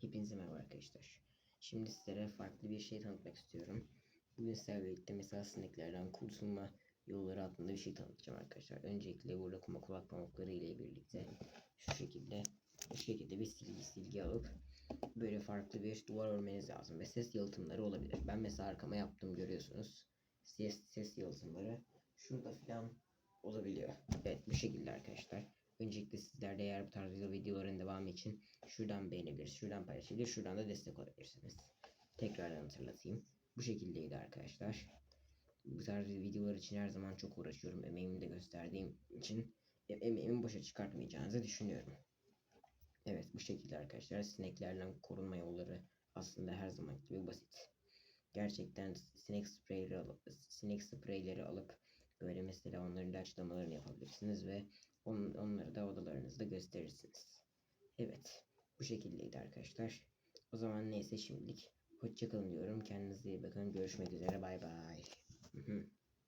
Hepinize merhaba arkadaşlar. Şimdi sizlere farklı bir şey tanıtmak istiyorum. Bugün sizlerle birlikte mesela sineklerden kurtulma yolları adında bir şey tanıtacağım arkadaşlar. Öncelikle burada kuma kulak pamukları ile birlikte şu şekilde bu şekilde bir silgi silgi alıp böyle farklı bir duvar örmeniz lazım ve ses yalıtımları olabilir. Ben mesela arkama yaptım görüyorsunuz. Ses, ses yalıtımları şurada filan olabiliyor. Evet bu şekilde arkadaşlar. Öncelikle sizler de eğer bu tarz videoların devamı için şuradan beğenebilir, şuradan paylaşabilir, şuradan da destek olabilirsiniz. Tekrardan hatırlatayım. Bu şekildeydi arkadaşlar. Bu tarz videolar için her zaman çok uğraşıyorum. Emeğimi de gösterdiğim için emeğimi boşa çıkartmayacağınızı düşünüyorum. Evet bu şekilde arkadaşlar. Sineklerden korunma yolları aslında her zaman gibi basit. Gerçekten sinek spreyleri alıp, sinek spreyleri alıp böyle mesela onların ilaçlamalarını yapabilirsiniz ve on, onları da odalarınızda gösterirsiniz. Evet bu şekildeydi arkadaşlar. O zaman neyse şimdilik hoşçakalın diyorum. Kendinize iyi bakın. Görüşmek üzere. Bay bay.